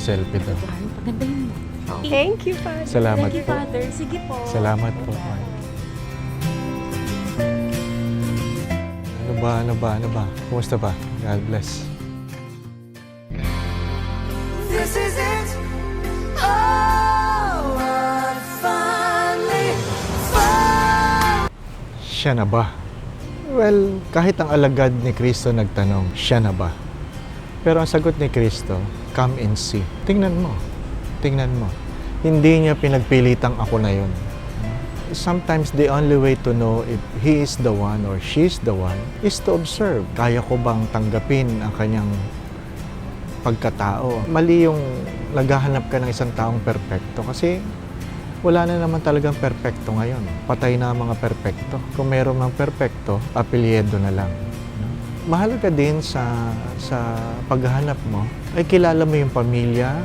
selfie daw. Pagandahin mo. Thank you, Father. Salamat Thank you, po. Father. Sige po. Salamat po. Ano ba, ano ba, ano ba? Kumusta ba? God bless. This is it. Oh, I finally found. Siya na ba? Well, kahit ang alagad ni Kristo nagtanong, siya na ba? Pero ang sagot ni Kristo, come and see. Tingnan mo. Tingnan mo. Hindi niya pinagpilitang ako na yun. Sometimes the only way to know if he is the one or she is the one is to observe. Kaya ko bang tanggapin ang kanyang pagkatao? Mali yung naghahanap ka ng isang taong perpekto kasi wala na naman talagang perpekto ngayon. Patay na ang mga perpekto. Kung meron mang perpekto, apelyedo na lang. Mahalaga din sa, sa paghahanap mo, ay kilala mo yung pamilya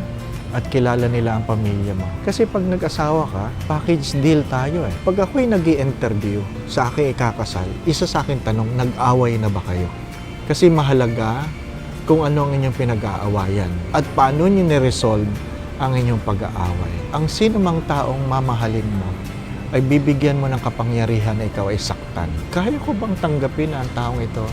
at kilala nila ang pamilya mo. Kasi pag nag-asawa ka, package deal tayo eh. Pag ako'y nag interview sa aking ikakasal, isa sa akin tanong, nag-away na ba kayo? Kasi mahalaga kung ano ang inyong pinag-aawayan at paano nyo niresolve ang inyong pag-aaway. Ang sino mang taong mamahalin mo ay bibigyan mo ng kapangyarihan na ikaw ay saktan. Kaya ko bang tanggapin ang taong ito?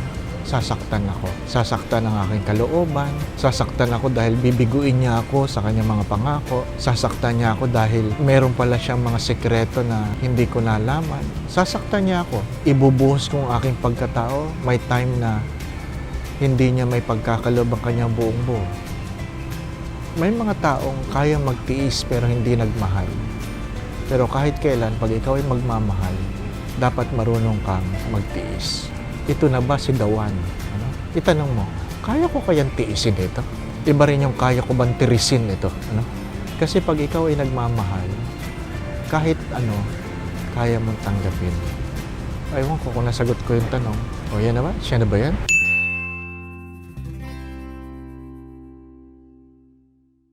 Sasaktan ako. Sasaktan ang aking kalooban. Sasaktan ako dahil bibiguin niya ako sa kanyang mga pangako. Sasaktan niya ako dahil meron pala siyang mga sekreto na hindi ko nalaman. Sasaktan niya ako. Ibubuhos ko ang aking pagkatao. May time na hindi niya may pagkakaloob ang kanyang buong buo. May mga taong kayang magtiis pero hindi nagmahal. Pero kahit kailan, pag ikaw ay magmamahal, dapat marunong kang magtiis. Ito na ba si Dawan? Ano? Itanong mo, kaya ko kayang tiisin ito? Iba rin yung kaya ko bang tirisin ito? Ano? Kasi pag ikaw ay nagmamahal, kahit ano, kaya mong tanggapin. Ewan ko kung nasagot ko yung tanong. O yan na ba? Siya na ba yan?